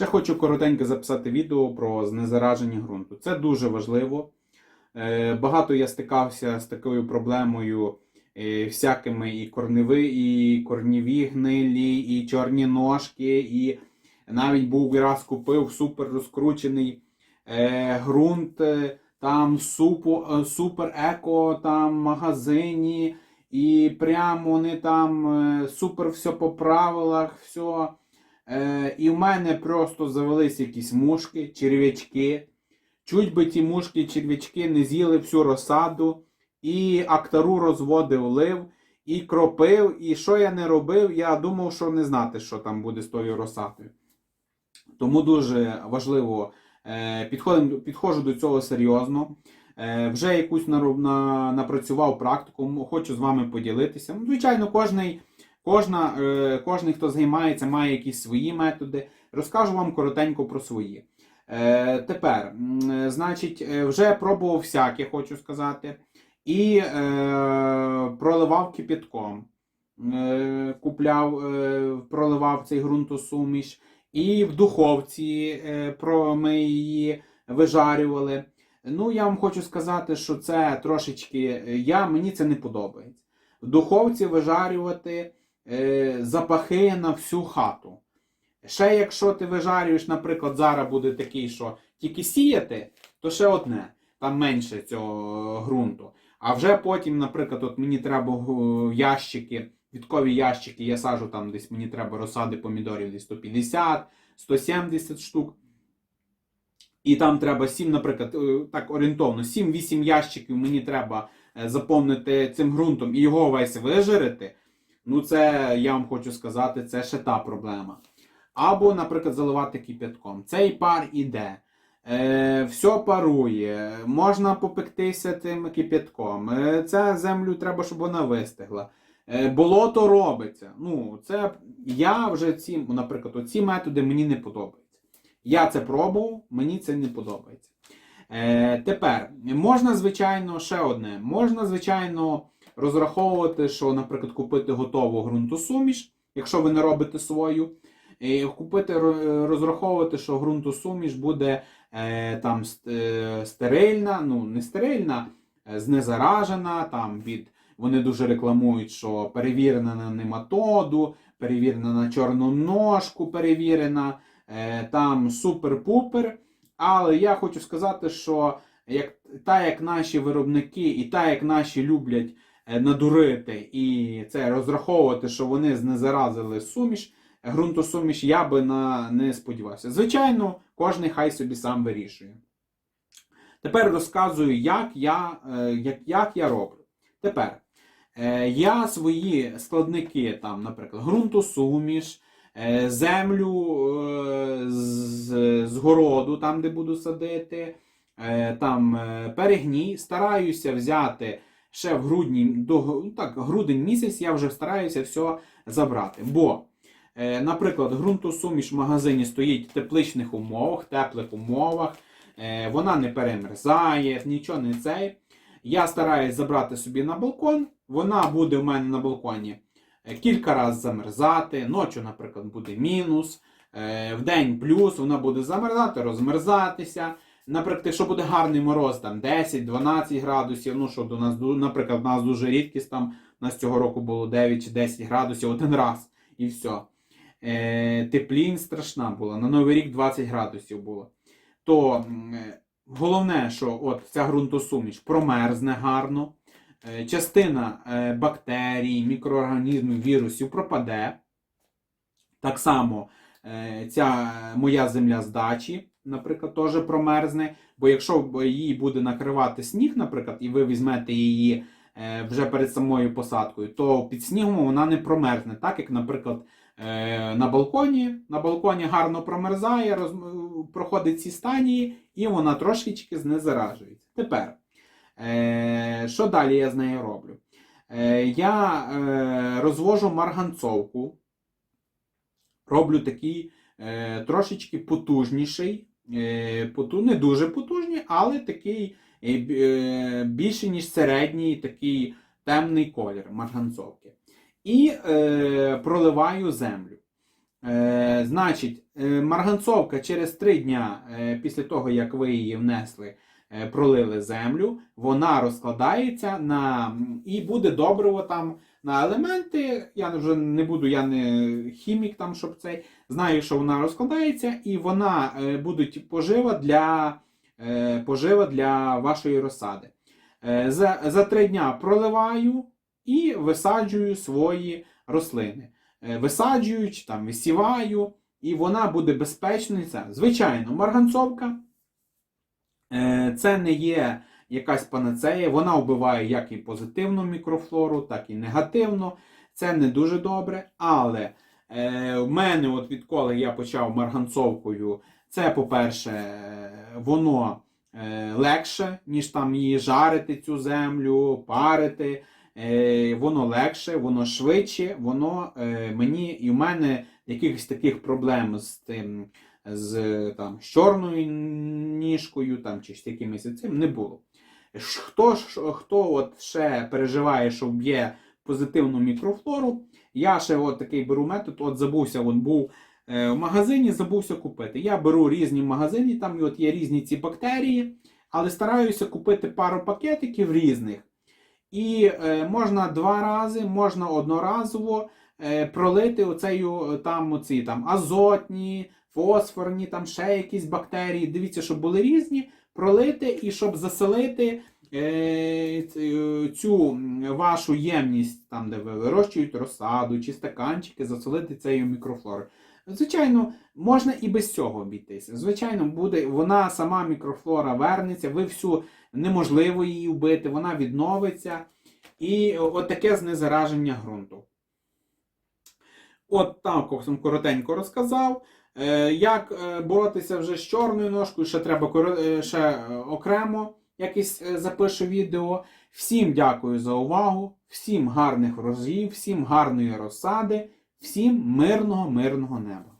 Ще хочу коротенько записати відео про знезараження ґрунту. Це дуже важливо. Е, Багато я стикався з такою проблемою е, всякими і корневи, і корніві гнилі, і чорні ножки, і навіть був раз купив супер розкручений е, ґрунт, там супер еко там магазині, і прямо вони там супер все по правилах, все. Е, і в мене просто завелись якісь мушки, черв'ячки. Чуть би ті мушки, черв'ячки не з'їли всю розсаду, і актару розводив лив, і кропив, і що я не робив, я думав, що не знати, що там буде з тою розсадою. Тому дуже важливо е, підходим, підходжу до цього серйозно. Е, вже якусь нару- на, напрацював практику, хочу з вами поділитися. Звичайно, кожний, кожна, е, кожний, хто займається, має якісь свої методи. Розкажу вам коротенько про свої. Е, тепер, е, значить, е, вже пробував всяке, хочу сказати, і е, проливав кипятком. Е, купляв, е, проливав цей ґрунтосуміш, і в духовці е, про, ми її вижарювали. Ну, я вам хочу сказати, що це трошечки я, мені це не подобається. В духовці вижарювати запахи на всю хату. Ще якщо ти вижарюєш, наприклад, зараз буде такий, що тільки сіяти, то ще одне, там менше цього ґрунту. А вже потім, наприклад, от мені треба е, ящики, відкові ящики, я сажу там десь мені треба розсади помідорів десь 150, 170 штук. І там треба 7, наприклад, е, так орієнтовно, 7-8 ящиків мені треба е, заповнити цим ґрунтом і його весь вижарити. Ну, це я вам хочу сказати, це ще та проблема. Або, наприклад, заливати кипятком. Цей пар іде. Е, все парує, можна попектися тим кипятком. Е, це землю треба, щоб вона вистигла. Е, болото робиться. Ну, це я вже ці, наприклад, оці методи мені не подобаються. Я це пробував, мені це не подобається. Е, тепер можна, звичайно, ще одне. Можна, звичайно, розраховувати, що, наприклад, купити готову ґрунтосуміш, якщо ви не робите свою. І купити, розраховувати, що ґрунтосуміш буде е, там е, стерильна, ну не стерильна, е, знезаражена, там від вони дуже рекламують, що перевірена на нематоду, перевірена на чорну ножку, перевірена, е, там супер-пупер. Але я хочу сказати, що як, та як наші виробники і та як наші люблять надурити і це розраховувати, що вони знезаразили суміш, ґрунтосуміш, я би на, не сподівався. Звичайно, кожен хай собі сам вирішує. Тепер розказую, як я, е, як, як я роблю. Тепер е, я свої складники, там, наприклад, ґрунтосуміш, е, землю е, з, з городу, там, де буду садити, е, там е, перегній, стараюся взяти ще в грудні, до, ну, так, грудень місяць я вже стараюся все забрати. Бо Е, Наприклад, ґрунтосуміш в магазині стоїть в тепличних умовах, теплих умовах, е, вона не перемерзає, нічого не цей. Я стараюсь забрати собі на балкон, вона буде в мене на балконі е, кілька разів замерзати, ночі, наприклад, буде мінус, е, в день плюс, вона буде замерзати, розмерзатися. Наприклад, якщо буде гарний мороз, там 10-12 градусів, ну що до нас, наприклад, у нас дуже рідкість, там у нас цього року було 9 чи 10 градусів один раз, і все е, теплінь страшна була. На Новий рік 20 градусів було. То е, головне, що от ця ґрунтосуміш промерзне гарно. е, Частина е, бактерій, мікроорганізмів, вірусів пропаде. Так само е, ця моя земля з дачі, наприклад, теж промерзне. Бо якщо її буде накривати сніг, наприклад, і ви візьмете її е, вже перед самою посадкою, то під снігом вона не промерзне, так як, наприклад, е, на балконі. На балконі гарно промерзає, роз... проходить ці стадії, і вона трошечки знезаражується. Тепер, е, що далі я з нею роблю? Е, я е, розвожу марганцовку, роблю такий е, трошечки потужніший, е, поту... не дуже потужний, але такий е, е, більший, ніж середній, такий темний колір марганцовки і е, проливаю землю. Е, значить, е, марганцовка через 3 дня е, після того, як ви її внесли, е, пролили землю, вона розкладається на і буде добриво там на елементи. Я вже не буду, я не хімік там, щоб цей. Знаю, що вона розкладається, і вона е, будуть пожива для, е, пожива для вашої розсади. Е, за, за 3 дня проливаю і висаджую свої рослини. Е, висаджую чи там висіваю, і вона буде безпечною. Звичайно, марганцовка е, це не є якась панацея, вона вбиває як і позитивну мікрофлору, так і негативну. Це не дуже добре. Але е, в мене, от відколи я почав марганцовкою, це, по-перше, е, воно е, легше, ніж там її жарити, цю землю, парити. Е, воно легше, воно швидше, воно е, мені і в мене якихось таких проблем з тим, з, там, з чорною ніжкою там, чи з якимось цим не було. Хто, хто от ще переживає, що вб'є позитивну мікрофлору, я ще от такий беру метод, от забувся, от був е, в магазині, забувся купити. Я беру різні магазини, там і от є різні ці бактерії, але стараюся купити пару пакетиків різних. І е, можна два рази, можна одноразово е, пролити оцею е, там оці там азотні, фосфорні, там ще якісь бактерії. Дивіться, щоб були різні, пролити і щоб заселити е, е, цю вашу ємність, там, де ви вирощуєте розсаду чи стаканчики, заселити цією мікрофлорою. Звичайно, можна і без цього обійтися. Звичайно, буде вона сама мікрофлора вернеться, ви всю неможливо її вбити, вона відновиться. І от таке знезараження ґрунту. От так коротенько розказав. Е, Як е, боротися вже з чорною ножкою, ще треба е, ще окремо якесь запишу відео. Всім дякую за увагу, всім гарних розгів, всім гарної розсади, всім мирного, мирного неба.